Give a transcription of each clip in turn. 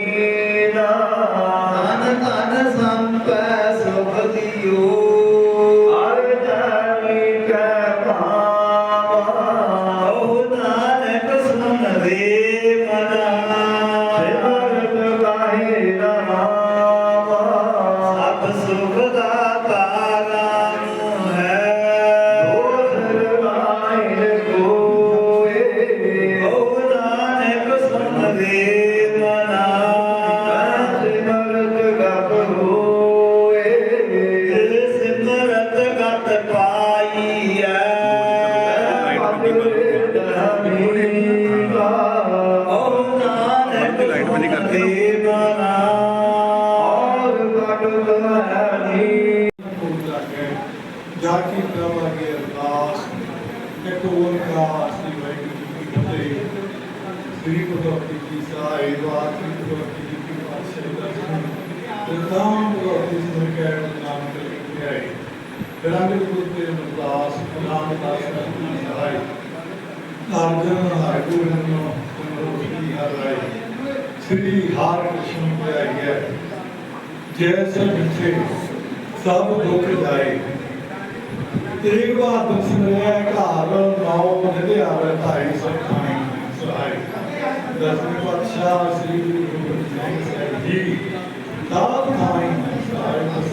ਧਨ ਧਨ ਸੰਪੈ ਸੁਖ ਦਿਓ ਇੱਕ ਓੰਕਾਰ ਸ੍ਰੀ ਵਾਹਿਗੁਰੂ ਜੀ ਕੀ ਫਤਿਹ ਸ੍ਰੀ ਗੁਰੂ ਗ੍ਰੰਥ ਜੀ ਸਾਹਿਬ ਆਖਰੀ ਗੁਰੂ ਜੀ ਕੀ ਪਾਤਸ਼ਾਹੀ ਦਾ ਸੁਣ ਰਤਾਮ ਗੁਰੂ ਜੀ ਸੁਣ ਕੇ ਨਾਮ ਕਰੇ ਆਏ ਰੰਗ ਗੁਰੂ ਤੇ ਅਰਦਾਸ ਨਾਮ ਦਾਸ ਜੀ ਸਾਹਿਬ ਅਰਜਨ ਹਰਿ ਗੁਰੂ ਨੂੰ ਗੁਰੂ ਹਰ ਰਾਏ ਸ੍ਰੀ ਹਰਿ ਕ੍ਰਿਸ਼ਨ ਤੇ ਆਈਏ ਜੈਸੇ ਮਿੱਥੇ ਸਭ ਦੁੱਖ ਜਾਏ ਤੇਗ ਬਹਾਦਰ ਸਿਮਰਿਆ ਘਰ ਨਾਉ ਨਿਧਿਆ ਬਤਾਈ ਸਭ ਖਾਣੀ ਸਹਾਈ ਦਸਵੇਂ ਪਾਤਸ਼ਾਹ ਸ੍ਰੀ ਗੁਰੂ ਗੋਬਿੰਦ ਸਾਹਿਬ ਜੀ ਦਾਤ ਖਾਣੀ ਸਹਾਈ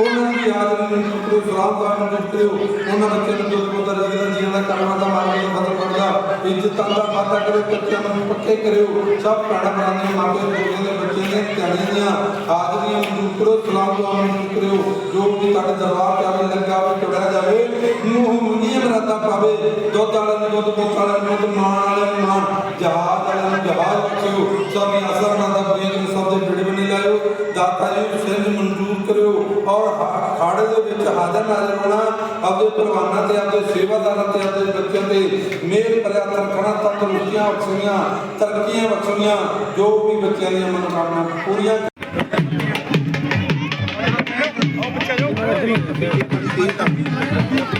ਉਹਨਾਂ ਦੀ ਯਾਦ ਨੂੰ ਕਰੋ ਸਲਾਮ ਕਰਨ ਨੂੰ ਕਰਿਓ ਉਹਨਾਂ ਬੱਚਿਆਂ ਨੂੰ ਦੁੱਧ ਪੁੱਤਰ ਜੀ ਜੀਵਨ ਦਾ ਕਰਮਾਂ ਦਾ ਮਾਰਗ ਨੂੰ ਖਤਮ ਕਰਦਾ ਇੱਜ਼ਤਾਂ ਦਾ ਵਾਅਦਾ ਕਰੋ ਬੱਚਿਆਂ ਨੂੰ ਪੱਕੇ ਕਰਿਓ। ਸਭ ਭੈਣਾਂ ਭਰਾਵਾਂ ਦੇ ਮਾਪੇ ਦੋਸਤਾਂ ਦੇ ਬੱਚਿਆਂ ਦੀਆਂ ਧਿਆਨਾਂ ਦੀਆਂ ਹਾਜ਼ਰੀਆਂ ਨੂੰ ਕਰੋ ਸਲਾਮ ਦੁਆ ਨੂੰ ਜੋ ਵੀ ਤੁਹਾਡੇ ਦਰਬਾਰ ਤੇ ਆਵੇ ਲੱਗਾ ਹੋਵੇ ਟੁੜਿਆ ਜਾਵੇ। ਮੂੰਹ ਪਾਵੇ ਦੁੱਧ ਵਾਲੇ ਨੂੰ ਦੁੱਧ ਪੁੱਤ ਵਾਲੇ ਨੂੰ ਦੁੱਧ ਮਾਣ ਵਾਲੇ ਨੂੰ ਮਾਣ ਜਹਾਜ਼ ਵਾਲੇ ਨੂੰ ਜਹਾਜ਼ ਬਖਸ਼ਿਓ ਸਭ ਦੀ ਆਸਾ ਬਣਾਦਾ ਬਰੀਆਂ ਨੂੰ ਸਭ ਦੇ ਬਿੜੇ ਬਣੇ ਲਾਇਓ ਦਾਤਾ ਜੀ ਨੂੰ ਸਿੰਘ ਮਨਜ਼ੂਰ ਕਰਿਓ ਔਰ ਖਾੜੇ ਦੇ ਵਿੱਚ ਹਾਜ਼ਰ ਨਾਜ਼ਰ ਹੋਣਾ ਆਪਦੇ ਪਰਵਾਨਾ ਤੇ ਆਪਦੇ ਸੇਵਾਦਾਰਾਂ ਤੇ ਆਪਦੇ ਬੱਚਿਆਂ ਤੇ ਮੇਲ ਭਰਿਆ ਤਰਖਣਾ ਤੰਦਰੁਸਤੀਆਂ ਬਖਸ਼ੀਆਂ ਤਰੱਕੀਆਂ ਬਖਸ਼ੀਆਂ ਜੋ ਵੀ ਬੱਚਿਆਂ ਦੀਆਂ ਮਨੋਕਾਮਨਾ ਪੂਰੀਆਂ ਲਾਈਵ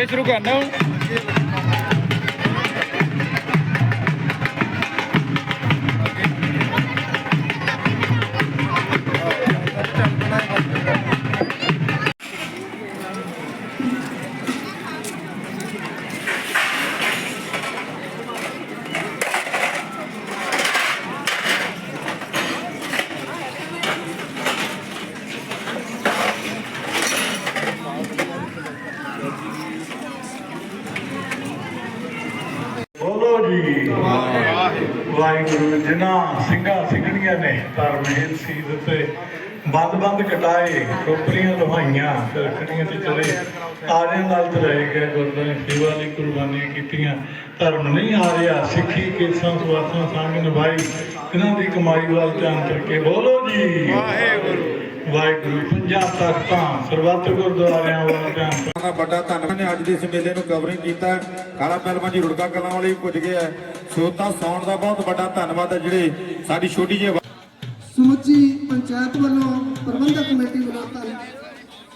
ਅੱਗੇ ਸ਼ੁਰੂ ਵਾਹਿਗੁਰੂ ਜਿਨ੍ਹਾਂ ਸਿੰਘਣੀਆਂ ਨੇ ਧਰਮੇਲ ਸੀਤ ਤੇ ਬੰਦ ਬੰਦ ਕਟਾਏ ਟੋਕਰੀਆਂ ਲੋਹਾਈਆਂ ਫਿਰਕਣੀਆਂ ਤੇ ਚਲੇ ਆਰਿਆਂ ਨਾਲ ਚਲਾਏ ਗਏ ਗੁਰਦੁਆਰੇ, ਸੇਵਾ ਲਈ ਕੁਰਬਾਨੀਆਂ ਕੀਤੀਆਂ। ਧਰਮ ਨਹੀਂ ਆ ਰਿਹਾ, ਸਿੱਖੀ, ਕੇਸਾਂ ਸਵਾਸਾਂ ਸੰਗ ਨਿਭਾਈ, ਇਹਨਾਂ ਦੀ ਕਮਾਈ ਵੱਲ ਧਿਆਨ ਕਰਕੇ ਬੋਲੋ ਜੀ। ਵਾਹਿਗੁਰੂ। ਵਾਹਿਗੁਰੂ ਪੰਜਾਂ ਤਖਤਾਂ ਸਰਬੱਤ ਗੁਰਦੁਆਰਿਆਂ ਵੱਲ ਧਿਆਨ ਦਾ। ਵੱਡਾ ਧੰਨਵਾਦ ਨੇ ਅੱਜ ਦੇ ਇਸ ਮੇਲੇ ਨੂੰ ਕਵਰਿੰਗ ਕੀਤਾ ਖਾਲਾ ਪਹਿਲਵਾਨ ਜੀ ਰੁੜਕਾ ਕਲਾਂ ਵਾਲੇ ਵੀ ਪੁੱਜ ਗਏ ਆ ਸੋ ਤਾਂ ਸੌਣ ਦਾ ਬਹੁਤ ਵੱਡਾ ਧੰਨਵਾਦ ਹੈ ਜਿਹੜੇ ਸਾਡੀ ਛੋਟੀ ਜਿਹੀ ਸਮੁੱਚੀ ਪੰਚਾਇਤ ਵੱਲੋਂ ਪ੍ਰਬੰਧਕ ਕਮੇਟੀ ਵੱਲੋਂ ਧੰਨ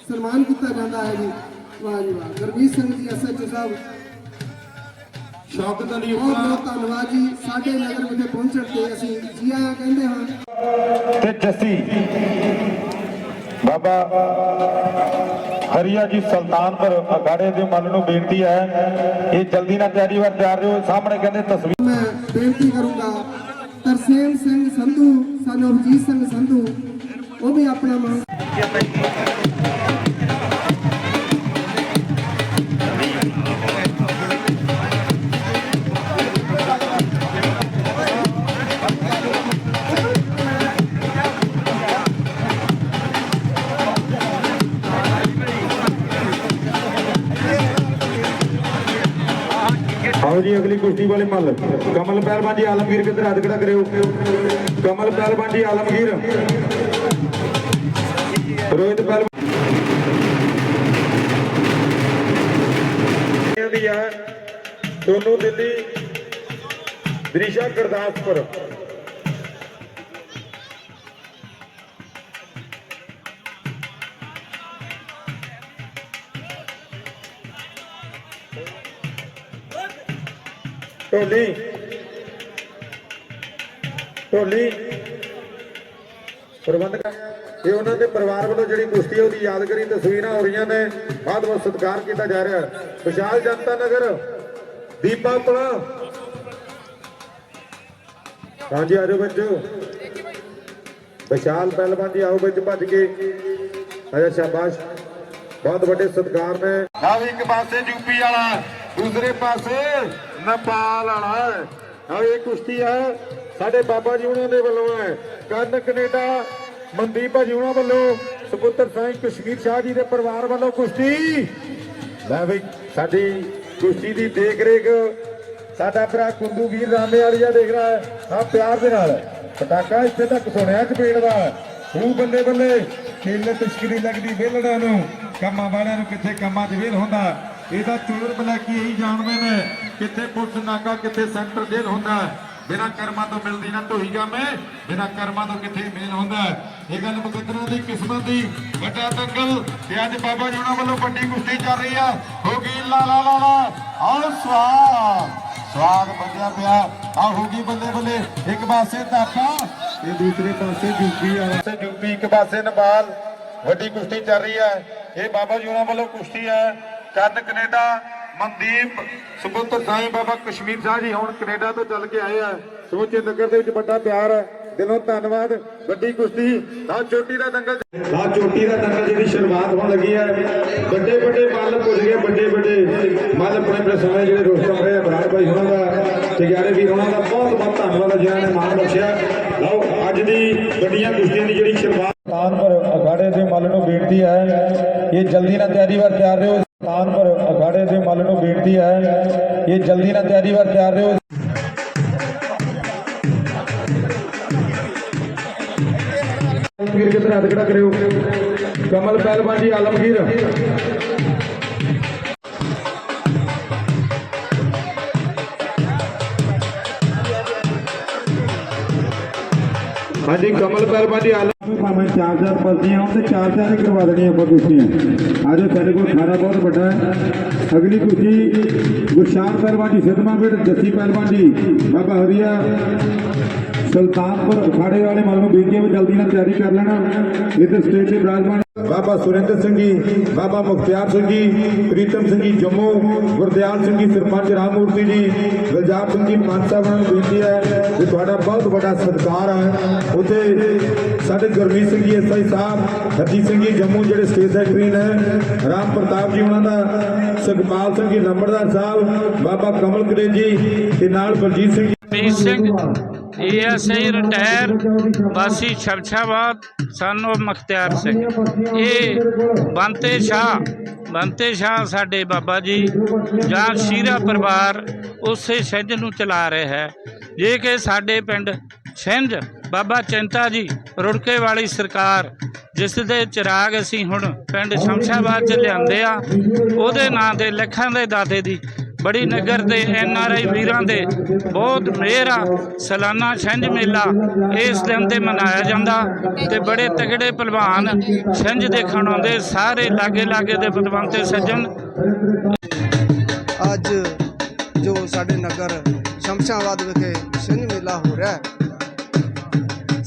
ਸਨਮਾਨ ਕੀਤਾ ਜਾਂਦਾ ਹੈ ਜੀ। ਵਾਹ ਜੀ ਵਾਹ। ਗੁਰਮੀਤ ਸਿੰਘ ਜੀ ਐਸਐਚਓ ਸਾਹਿਬ। ਸ਼ੌਕਤ ਅਲੀ ਬਹੁਤ ਬਹੁਤ ਧੰਨਵਾਦ ਜੀ। ਸਾਡੇ ਨਗਰ ਵਿਖੇ ਪਹੁੰਚਣ ਤੇ ਅਸੀਂ ਜੀ ਆਇਆਂ ਕਹਿੰਦੇ ਹਾਂ। ਤੇ ਜੱਸੀ। ਬਾਬਾ ਹਰੀਆ ਜੀ ਸੁਲਤਾਨਪੁਰ ਅਗਾੜੇ ਦੇ ਮਨ ਨੂੰ ਬੇਨਤੀ ਹੈ, ਇਹ ਜਲਦੀ ਨਾਲ ਤਿਆਰੀ ਵਰ ਤਿਆਰ ਰਹੋ, ਸਾਹਮਣੇ ਕਹਿੰਦੇ ਤਸਵੀਰ ਮੈਂ ਬੇਨਤੀ ਕਰੂੰਗਾ, ਤਰਸੇਮ ਸਿੰਘ ਸੰਧੂ, ਸਾਨੂੰ ਅਭਜੀਤ ਸਿੰਘ ਸੰਧੂ, ਉਹ ਵੀ ਆਪਣਾ ਮਾਣ ਆਓ ਜੀ, ਅਗਲੀ ਕੁਸ਼ਤੀ ਵਾਲੇ ਮੱਲ। ਕਮਲ ਪਹਿਲਵਾਨ ਜੀ ਆਲਮਗੀਰ ਕਿੱਧਰ ਹੱਥ ਖੜਾ ਕਰਿਓ। ਕਮਲ ਪਹਿਲਵਾਨ ਜੀ ਆਲਮਗੀਰ। ਰੋਹਿਤ ਪਹਿਲਵਾਨ ਦੀ ਹੈ ਸੋਨੂ ਦਿੱਲੀ ਦ੍ਰਿਸ਼ਾ ਗੁਰਦਾਸਪੁਰ। ਢੋਲੀ ਢੋਲੀ ਪ੍ਰਬੰਧਕ, ਇਹ ਉਹਨਾਂ ਦੇ ਪਰਿਵਾਰ ਵੱਲੋਂ ਜਿਹੜੀ ਕੁਸ਼ਤੀ ਉਹਦੀ ਯਾਦਗਾਰੀ ਤਸਵੀਰਾਂ ਹੋ ਰਹੀਆਂ ਨੇ। ਬਹੁਤ ਬਹੁਤ ਸਤਿਕਾਰ ਕੀਤਾ ਜਾ ਰਿਹਾ ਵਿਸ਼ਾਲ ਜਨਤਾ ਨਗਰ, ਦੀਪਾ ਪਲਾ। ਹਾਂਜੀ ਆਜੋ ਬੱਚੋ। ਵਿਸ਼ਾਲ ਪਹਿਲਵਾਨ ਜੀ, ਆਓ ਵਿੱਚ ਭੱਜ ਕੇ। ਅਜਾ ਸ਼ਾਬਾਸ਼। ਬਹੁਤ ਵੱਡੇ ਸਤਿਕਾਰ ਨੇ। ਆਹ ਇੱਕ ਪਾਸੇ ਯੂਪੀ ਵਾਲਾ। ਦੂਸਰੇ ਪਾਸੇ ਨੇਪਾਲ ਵਾਲਾ ਆਹ ਇਹ ਕੁਸ਼ਤੀ ਹੈ। ਸਾਡੇ ਬਾਬਾ ਜੀ ਉਹਨਾਂ ਦੇ ਵੱਲੋਂ ਹੈ। ਕਰਨ ਕੈਨੇਡਾ, ਮਨਦੀਪ ਭਾਜੀ ਉਹਨਾਂ ਵੱਲੋਂ, ਸੁਪੁੱਤਰ ਸਾਈਂ ਕਸ਼ਮੀਰ ਸ਼ਾਹ ਜੀ ਦੇ ਪਰਿਵਾਰ ਵੱਲੋਂ ਕੁਸ਼ਤੀ। ਲੈ ਵੀ ਸਾਡੀ ਕੁਸ਼ਤੀ ਦੀ ਦੇਖ ਰੇਖ ਸਾਡਾ ਭਰਾ ਕੁੰਦੂ ਵੀਰ ਰਾਮੇ ਵਾਲੀਆ ਦੇਖ ਰਿਹਾ ਹੈ। ਆ ਪਿਆਰ ਦੇ ਨਾਲ। ਪਟਾਕਾ ਇੱਥੇ ਤੱਕ ਸੁਣਿਆ ਚਪੇੜ ਦਾ। ਉਹ ਬੱਲੇ ਬੱਲੇ ਖੇਲ ਤਸ਼ਕਰੀ ਲੱਗਦੀ ਵੇਲੜਾਂ ਨੂੰ, ਕੰਮਾਂ ਵਾਲਿਆਂ ਨੂੰ ਕਿੱਥੇ ਕੰਮਾਂ 'ਚ ਵੇਲ ਹੁੰਦਾ। ਇਹਦਾ ਚੋਰ ਬਲੈਕੀ ਇਹੀ ਜਾਣਦੇ ਨੇ, ਕਿੱਥੇ ਪੁਲਿਸ ਨਾਕਾ, ਕਿੱਥੇ ਸੈਂਟਰ ਜੇਲ੍ਹ ਹੁੰਦਾ ਬਿਨਾਂ ਕਰਮਾਂ ਤੋਂ ਮਿਲਦੀ ਨਾ ਢੋਈ ਜਾਮੇ ਬਿਨਾਂ ਕਰਮਾਂ ਤੋਂ ਕਿੱਥੇ ਮੇਲ ਹੁੰਦਾ ਇਹ ਗੱਲ ਮੁਕੱਦਰਾਂ ਦੀ ਕਿਸਮਤ ਦੀ ਵੱਡਾ ਦੰਗਲ ਤੇ ਅੱਜ ਬਾਬਾ ਜੀ ਉਹਨਾਂ ਵੱਲੋਂ ਵੱਡੀ ਕੁਸ਼ਤੀ ਚੱਲ ਰਹੀ ਆ। ਹੋ ਗਈ ਲਾ ਲਾ ਲਾ ਲਾ। ਆਹ ਸਵਾਦ। ਸਵਾਦ ਬੰਦਿਆ ਪਿਆ। ਆ ਹੋ ਗਈ ਬੱਲੇ ਬੱਲੇ। ਇੱਕ ਪਾਸੇ ਤਾਪਾ ਤੇ ਦੂਸਰੇ ਪਾਸੇ ਯੂਪੀ ਵਾਲਾ ਤੇ ਯੂਪੀ ਇੱਕ ਪਾਸੇ ਨੇਪਾਲ ਵੱਡੀ ਕੁਸ਼ਤੀ ਚੱਲ ਰਹੀ ਹੈ ਇਹ ਬਾਬਾ ਜੀ ਉਹਨਾਂ ਵੱਲੋਂ ਕੁਸ਼ਤੀ ਹੈ ਚੰਨ ਕੈਨੇਡਾ ਮਨਦੀਪ ਸੁਪੁੱਤਰ ਸਾਈਂ ਬਾਬਾ ਕਸ਼ਮੀਰ ਸ਼ਾਹ ਜੀ ਹੁਣ ਕੈਨੇਡਾ ਤੋਂ ਚੱਲ ਕੇ ਆਏ ਆ। ਸਮੁੱਚੇ ਨਗਰ ਦੇ ਵਿੱਚ ਵੱਡਾ ਪਿਆਰ ਹੈ। ਦਿਲੋਂ ਧੰਨਵਾਦ। ਵੱਡੀ ਕੁਸ਼ਤੀ। ਆ ਚੋਟੀ ਦਾ ਦੰਗਲ ਆ ਚੋਟੀ ਦਾ ਦੰਗਲ ਜਿਹਦੀ ਸ਼ੁਰੂਆਤ ਹੋਣ ਲੱਗੀ ਹੈ। ਵੱਡੇ ਵੱਡੇ ਮੱਲ ਪੁੱਜ ਗਏ। ਵੱਡੇ ਵੱਡੇ ਮੱਲ ਆਪਣੇ ਆਪਣੇ ਸਮੇਂ ਜਿਹੜੇ ਰੋਸਟਮ ਰਹੇ ਆ, ਬਰਾੜ ਭਾਈ ਉਹਨਾਂ ਦਾ ਟਿਗਾਰੇ ਵੀਰ ਉਹਨਾਂ ਦਾ ਬਹੁਤ ਬਹੁਤ ਧੰਨਵਾਦ। ਹੈ ਜਿਨ੍ਹਾਂ ਨੇ ਮਾਣ ਬਖਸ਼ਿਆ। ਲਓ ਅੱਜ ਦੀ ਵੱਡੀਆਂ ਕੁਸ਼ਤੀਆਂ ਦੀ ਜਿਹੜੀ ਸ਼ੁਰੂਆਤ ਕਾਨਪੁਰ ਅਖਾੜੇ ਦੇ ਮੱਲ ਨੂੰ ਬੇਨਤੀ ਹੈ। ਇਹ ਜਲਦੀ ਨਾਲ ਤਿਆਰੀ ਵਾਰ ਤਿਆਰ ਰਹੋ। ਇਹ ਜਲਦੀ ਨਾਲ ਤਿਆਰੀ ਵਾਰ ਤਿਆਰ ਰਹੋ। ਆਲਮਗੀਰ ਕਿਧਰ ਹੱਥ ਖੜਾ ਕਰਿਓ। ਕਮਲ ਪਹਿਲਵਾਨ ਜੀ ਆਲਮਗੀਰ। ਹਾਂਜੀ ਕਮਲ ਪਹਿਲਵਾਨ ਜੀ ਆਲਮ ਭਾਵੇਂ ਚਾਰ ਚਾਰ ਪਰਚੀਆਂ ਹੋਣ ਤੇ ਚਾਰ ਚਾਰ ਹੀ ਕਰਵਾ ਦੇਣੀਆਂ ਆਪਾਂ ਕੁਸ਼ਤੀਆਂ ਆਜੋ ਸਾਡੇ ਕੋਲ ਖਾਣਾ ਬਹੁਤ ਵੱਡਾ ਹੈ। ਅਗਲੀ ਕੁਸ਼ਤੀ ਗੁਰਸ਼ਾਨ ਪਹਿਲਵਾਨ ਜੀ ਸਿੱਧਵਾਂ ਜੱਸੀ ਪਹਿਲਵਾਨ ਜੀ ਬਾਬਾ ਹਰੀਆ, ਸੁਲਤਾਨਪੁਰ, ਅਖਾੜੇ ਵਾਲੇ ਮਨ ਨੂੰ ਬੇਨਤੀ ਹੈ ਵੀ ਜਲਦੀ ਨਾਲ ਤਿਆਰੀ ਕਰ ਲੈਣਾ। ਇੱਥੇ ਸਟੇਜ ਤੇ ਬਿਰਾਜਮਾਨ ਬਾਬਾ ਸੁਰਿੰਦਰ ਸਿੰਘ ਜੀ, ਬਾਬਾ ਮੁਖਤਿਆਰ ਸਿੰਘ ਜੀ, ਪ੍ਰੀਤਮ ਸਿੰਘ ਜੀ ਜੰਮੂ, ਗੁਰਦਿਆਲ ਸਿੰਘ ਜੀ, ਸਰਪੰਚ ਰਾਮਮੂਰਤੀ ਜੀ, ਗੁਲਜਾਰ ਸਿੰਘ ਜੀ ਪੰਚ ਸਾਹਿਬ ਨੂੰ ਬੇਨਤੀ ਹੈ ਕਿ ਤੁਹਾਡਾ ਬਹੁਤ ਵੱਡਾ ਸਤਿਕਾਰ ਹੈ। ਉੱਥੇ ਸਾਡੇ ਗੁਰਮੀਤ ਸਿੰਘ ਜੀ ਐਸਆਈ ਸਾਹਿਬ, ਹਰਜੀਤ ਸਿੰਘ ਜੀ ਜੰਮੂ ਜਿਹੜੇ ਸਟੇਟ ਸੈਕਟਰੀ ਨੇ, ਰਾਮ ਪ੍ਰਤਾਪ ਜੀ ਉਹਨਾਂ ਦਾ, ਸੁਖਪਾਲ ਸਿੰਘ ਜੀ ਨੰਬਰਦਾਰ ਸਾਹਿਬ, ਬਾਬਾ ਕਮਲ ਕਰੇ ਜੀ ਤੇ ਨਾਲ ਬਲਜੀਤ ਸਿੰਘ ਜੀ। ਸਿੰਘ। ਏਐਸਆਈ ਰਿਟਾਇਰ ਵਾਸੀ ਸ਼ਬਸ਼ਾਬਾਦ ਸਾਨੂੰ ਮਖਤਿਆਰ ਸਿੰਘ। ਇਹ ਬੰਤੇ ਸ਼ਾਹ ਬੰਤੇ ਸ਼ਾਹ ਸਾਡੇ ਬਾਬਾ ਜੀ ਜਾਂ ਸ਼ੀਰਾ ਪਰਿਵਾਰ ਉਸੇ ਸਿੰਝ ਨੂੰ ਚਲਾ ਰਿਹਾ ਹੈ। ਜੇ ਕਿ ਸਾਡੇ ਪਿੰਡ ਸਿੰਝ ਬਾਬਾ ਚਿੰਤਾ ਜੀ, ਰੁੜਕੇ ਵਾਲੀ ਸਰਕਾਰ, ਜਿਸ ਦੇ ਚਿਰਾਗ ਅਸੀਂ ਹੁਣ ਪਿੰਡ ਸ਼ਮਸ਼ਾਬਾਦ ਚ ਲਿਆਂਦੇ ਆ, ਉਹਦੇ ਨਾਂ 'ਤੇ ਲੱਖਾਂ ਦੇ ਦਾਦੇ ਦੀ ਬੜੀ ਨਗਰ ਦੇ ਐਨ ਆਰ ਆਈ ਵੀਰਾਂ ਦੇ ਬਹੁਤ ਮਿਹਰ ਆ, ਸਾਲਾਨਾ ਛਿੰਝ ਮੇਲਾ ਇਸ ਦਿਨ ਤੇ ਮਨਾਇਆ ਜਾਂਦਾ ਤੇ ਬੜੇ ਤਗੜੇ ਪਹਿਲਵਾਨ ਛਿੰਝ ਦੇਖਣ ਆਉਂਦੇ, ਸਾਰੇ ਲਾਗੇ ਲਾਗੇ ਦੇ ਪਤਵੰਤੇ ਸੱਜਣ। ਅੱਜ ਜੋ ਸਾਡੇ ਨਗਰ ਸ਼ਮਸ਼ਾਬਾਦ ਵਿਖੇ ਛਿੰਝ ਮੇਲਾ ਹੋ ਰਿਹਾ ਹੈ,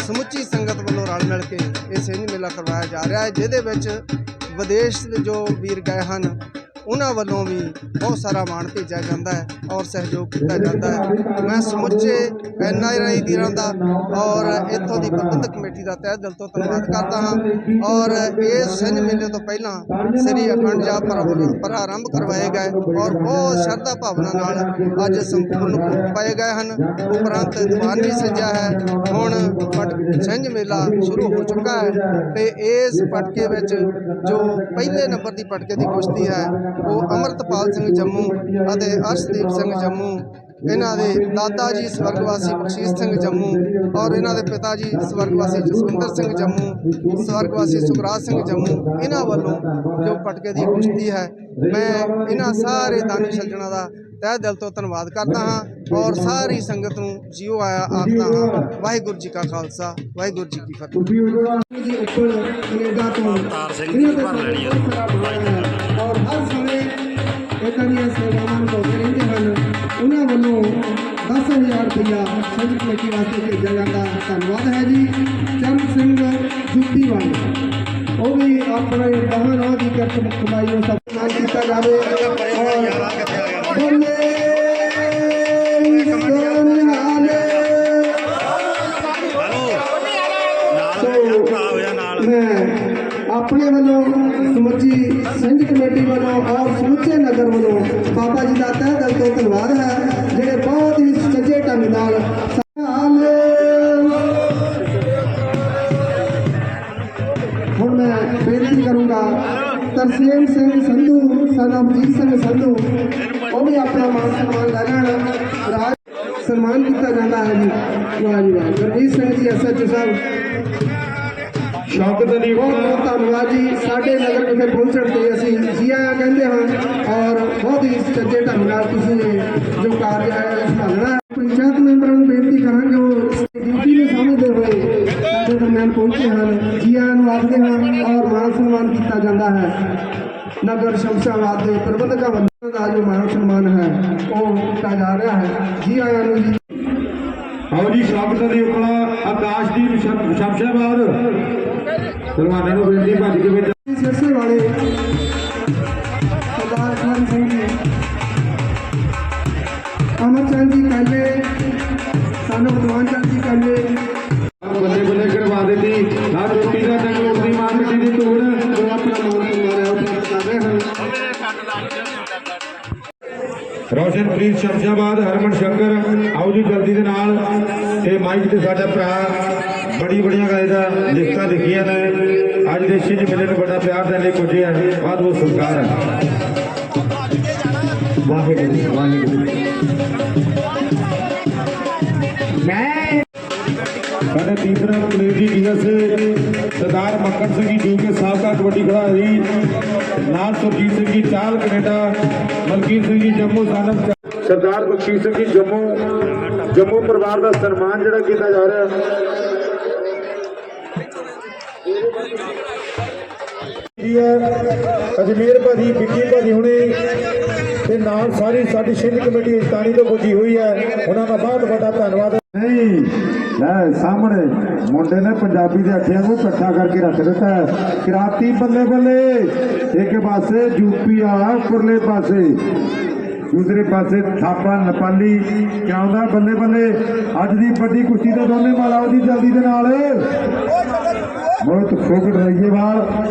ਸਮੁੱਚੀ ਸੰਗਤ ਵੱਲੋਂ ਰਲ ਮਿਲ ਕੇ ਇਹ ਛਿੰਝ ਮੇਲਾ ਕਰਵਾਇਆ ਜਾ ਰਿਹਾ ਹੈ, ਜਿਹਦੇ ਵਿੱਚ ਵਿਦੇਸ਼ ਦੇ ਜੋ ਵੀਰ ਗਏ ਹਨ ਉਹਨਾਂ ਵੱਲੋਂ ਵੀ ਬਹੁਤ ਸਾਰਾ ਮਾਣ ਭੇਜਿਆ ਜਾਂਦਾ ਹੈ ਔਰ ਸਹਿਯੋਗ ਕੀਤਾ ਜਾਂਦਾ ਹੈ। ਮੈਂ ਸਮੁੱਚੇ ਐਨ ਆਰ ਆਈ ਵੀਰਾਂ ਦਾ ਔਰ ਇੱਥੋਂ ਦੀ ਪ੍ਰਬੰਧਕ ਕਮੇਟੀ ਦਾ ਤਹਿ ਦਿਲ ਤੋਂ ਧੰਨਵਾਦ ਕਰਦਾ ਹਾਂ। ਔਰ ਇਸ ਛਿੰਝ ਮੇਲੇ ਤੋਂ ਪਹਿਲਾਂ ਸ੍ਰੀ ਅਖੰਡ ਜਾਪ ਪ੍ਰਾਰੰਭ ਪ੍ਰਾਰੰਭ ਕਰਵਾਏ ਗਏ ਔਰ ਬਹੁਤ ਸ਼ਰਧਾ ਭਾਵਨਾ ਨਾਲ ਅੱਜ ਸੰਪੂਰਨ ਪਾਏ ਗਏ ਹਨ। ਉਪਰੰਤ ਦੀਵਾਨ ਵੀ ਸਜਿਆ ਹੈ। ਹੁਣ ਪਟ ਛਿੰਝ ਮੇਲਾ ਸ਼ੁਰੂ ਹੋ ਚੁੱਕਾ ਹੈ ਤੇ ਇਸ ਪਟਕੇ ਵਿੱਚ ਜੋ ਪਹਿਲੇ ਨੰਬਰ ਦੀ ਪਟਕੇ ਦੀ ਕੁਸ਼ਤੀ ਹੈ ਉਹ ਅਮਰਤਪਾਲ ਸਿੰਘ ਜੰਮੂ ਅਤੇ ਅਰਸ਼ਦੀਪ ਸਿੰਘ ਜੰਮੂ ਇਹਨਾਂ ਦੇ ਦਾਦਾ ਜੀ ਸਵਰਗਵਾਸੀ ਬਖਸ਼ੀਸ਼ ਸਿੰਘ ਜੰਮੂ ਔਰ ਇਹਨਾਂ ਦੇ ਪਿਤਾ ਜੀ ਸਵਰਗਵਾਸੀ ਜਸਵਿੰਦਰ ਸਿੰਘ ਜੰਮੂ ਸਵਰਗਵਾਸੀ ਸੁਖਰਾਜ ਸਿੰਘ ਜੰਮੂ ਇਹਨਾਂ ਵੱਲੋਂ ਜੋ ਪਟਕੇ ਦੀ ਕੁਸ਼ਤੀ ਹੈ ਮੈਂ ਇਹਨਾਂ ਸਾਰੇ ਦਾਨੀ ਸੱਜਣਾ ਦਾ ਤਹਿ ਦਿਲ ਤੋਂ ਧੰਨਵਾਦ ਕਰਦਾ ਹਾਂ ਔਰ ਸਾਰੀ ਸੰਗਤ ਨੂੰ ਜੀਓ ਆਇਆ ਆਖਦਾ ਹਾਂ ਵਾਹਿਗੁਰੂ ਜੀ ਕਾ ਖਾਲਸਾ ਵਾਹਿਗੁਰੂ ਜੀ ਕੀ ਫਤਿਹ। ਤਾਰ ਸਿੰਘ ਭਰ ਲੈਣੀ ਇਦਾਂ ਦੀਆਂ ਸੇਵਾਵਾਂ ਨੂੰ ਰਹਿੰਦੇ ਹਨ। ਉਹਨਾਂ ਵੱਲੋਂ 10000 ਰੁਪਇਆ ਸੰਯੁਕਤ ਕਮੇਟੀ ਵਾਸਤੇ ਭੇਜਿਆ ਜਾਂਦਾ। ਧੰਨਵਾਦ ਹੈ ਜੀ। ਚਰਨ ਸਿੰਘ ਜੁੱਤੀ ਵਾਲੇ। ਉਹ ਵੀ ਆਪਣੇ ਦਹਾਂ ਰਾਹ ਦੀ ਕਿਰਤ ਕਮਾਈ ਨੂੰ ਸਨਮਾਨ ਕੀਤਾ ਜਾਵੇ। ਔਰ ਸਿੰਘ ਸੰਧੂ ਸਨ ਅਜੀਤ ਸਿੰਘ ਸੰਧੂ, ਉਹ ਵੀ ਆਪਣਾ ਮਾਨ ਸਨਮਾਨ ਲੈ ਲੈਣ। ਰਾਜ ਸਨਮਾਨ ਕੀਤਾ ਜਾਂਦਾ ਹੈ ਜੀ। ਵਾਹ ਜੀ ਵਾਹ। ਗੁਰਜੀਤ ਸਿੰਘ ਜੀ ਐਸਐਚਓ ਸਾਹਿਬ। ਸ਼ੌਕਤ ਅਲੀ ਬਹੁਤ ਬਹੁਤ ਧੰਨਵਾਦ ਜੀ। ਸਾਡੇ ਨਗਰ ਵਿਖੇ ਪਹੁੰਚਣ ਤੇ ਅਸੀਂ ਜੀ ਆਇਆਂ ਕਹਿੰਦੇ ਹਾਂ ਔਰ ਬਹੁਤ ਹੀ ਸੱਜੇ ਢੰਗ ਨਾਲ ਤੁਸੀਂ ਜੋ ਕਾਰਜ ਹੈ ਸੰਭਾਲਣਾ ਪੰਚਾਇਤ ਮੈਂਬਰਾਂ ਨੂੰ ਬੇਨਤੀ ਕਰਾਂਗੇ, ਉਹ ਡਿਊਟੀ ਨੂੰ ਸਮਝਦੇ ਹੋਏ ਸਾਡੇ ਦਰਮਿਆਨ ਪਹੁੰਚੇ ਹਨ। ਜੀ ਆਇਆਂ ਨੂੰ ਆਖਦੇ ਹਾਂ ਔਰ ਮਾਨ ਸਨਮਾਨ ਕੀਤਾ ਜਾਂਦਾ ਹੈ। ਨਗਰ ਸ਼ਮਸ਼ਾਬਾਦ ਦੇ ਪ੍ਰਬੰਧਕਾਂ ਵੱਲੋਂ ਦਾ ਜੋ ਮਾਨ ਸਨਮਾਨ ਹੈ ਉਹ ਕੀਤਾ ਜਾ ਰਿਹਾ ਹੈ। ਜੀ ਆਇਆਂ ਨੂੰ ਜੀ। ਆਓ ਜੀ ਸ਼ੌਕਤ ਅਲੀ ਉਪਲਾ ਆਕਾਸ਼ਦੀਪ ਸ਼ਮ- ਸ਼ਮਸ਼ਾਬਾਦ। ਪਹਿਲਵਾਨਾਂ ਨੂੰ ਬੇਨਤੀ ਭੱਜ ਕੇ ਵਿੱਚ ਸਿਰਸੇ ਵਾਲੇ। ਰੋਸ਼ਨਪ੍ਰੀਤ ਸ਼ਮਸ਼ਾਬਾਦ ਹਰਮਨ ਸ਼ੰਕਰ ਆਓ ਜੀ ਜਲਦੀ ਦੇ ਨਾਲ। ਇਹ ਮਾਈਕ ਤੇ ਸਾਡਾ ਭਰਾ ਬੜੀ ਬੜੀਆਂ ਗੱਲ ਦਾ ਲਿਖਤਾਂ ਲਿਖੀਆਂ ਨੇ। ਅੱਜ ਦੇ ਛਿੰਝ ਮੇਲੇ ਨੂੰ ਬੜਾ ਪਿਆਰ ਦੇਣ ਲਈ ਪੁੱਜੇ ਆ। ਬਹੁਤ ਬਹੁਤ ਸਤਿਕਾਰ ਹੈ ਵਾਹਿਗੁਰੂ ਵਾਹਿਗੁਰੂ ਮੈਂ ਸਾਡੇ ਤੀਸਰਾ ਕਮੇਟੀ ਦਿਵਸ ਸਰਦਾਰ ਮੱਕੜ ਸਿੰਘ ਜੀ ਜੋ ਕਿ ਸਾਬਕਾ ਕਬੱਡੀ ਖਿਡਾਰੀ ਨਾਲ ਸੁਰਜੀਤ ਸਿੰਘ ਜੀ ਚਾਲ ਕੈਨੇਡਾ ਮਲਕੀਤ ਸਿੰਘ ਜੀ ਜੰਮੂ ਸਾਨਮ ਸਰਦਾਰ ਬਖਸ਼ੀਸ਼ ਸਿੰਘ ਜੀ ਜੰਮੂ ਜੰਮੂ ਪਰਿਵਾਰ ਦਾ ਸਨਮਾਨ ਜਿਹੜਾ ਕੀਤਾ ਜਾ ਰਿਹਾ। ਜੀ ਹੈ ਅਜਮੇਰ ਭਾਜੀ ਵਿੱਕੀ ਭਾਜੀ ਹੁਣੇ ਤੇ ਨਾਲ ਸਾਰੀ ਸਾਡੀ ਸ਼ਿੰਦ ਕਮੇਟੀ ਇਸਤਾਨੀ ਤੋਂ ਪੁੱਜੀ ਹੋਈ ਹੈ। ਉਹਨਾਂ ਦਾ ਬਹੁਤ ਵੱਡਾ ਧੰਨਵਾਦ। ਨਹੀਂ ਲੈ, ਸਾਹਮਣੇ ਮੁੰਡੇ ਨੇ ਪੰਜਾਬੀ ਦੇ ਅੱਖਿਆਂ ਨੂੰ ਇਕੱਠਾ ਕਰਕੇ ਰੱਖ ਦਿੱਤਾ ਹੈ। ਬੱਲੇ ਬੱਲੇ। ਇੱਕ ਪਾਸੇ ਯੂਪੀ ਆ ਪੁਰਲੇ ਪਾਸੇ। ਦੂਸਰੇ ਪਾਸੇ ਥਾਪਾ ਨੇਪਾਲੀ। ਕਿਉਂਦਾ ਬੱਲੇ ਬੱਲੇ? ਅੱਜ ਦੀ ਵੱਡੀ ਕੁਸ਼ਤੀ ਤਾਂ ਦੋਨੇ ਮਾਲਾਓ ਦੀ ਜਲਦੀ ਦੇ ਨਾਲ। ਬਹੁਤ ਫੋਕਟ ਰਹੀਏ ਵਾਲ।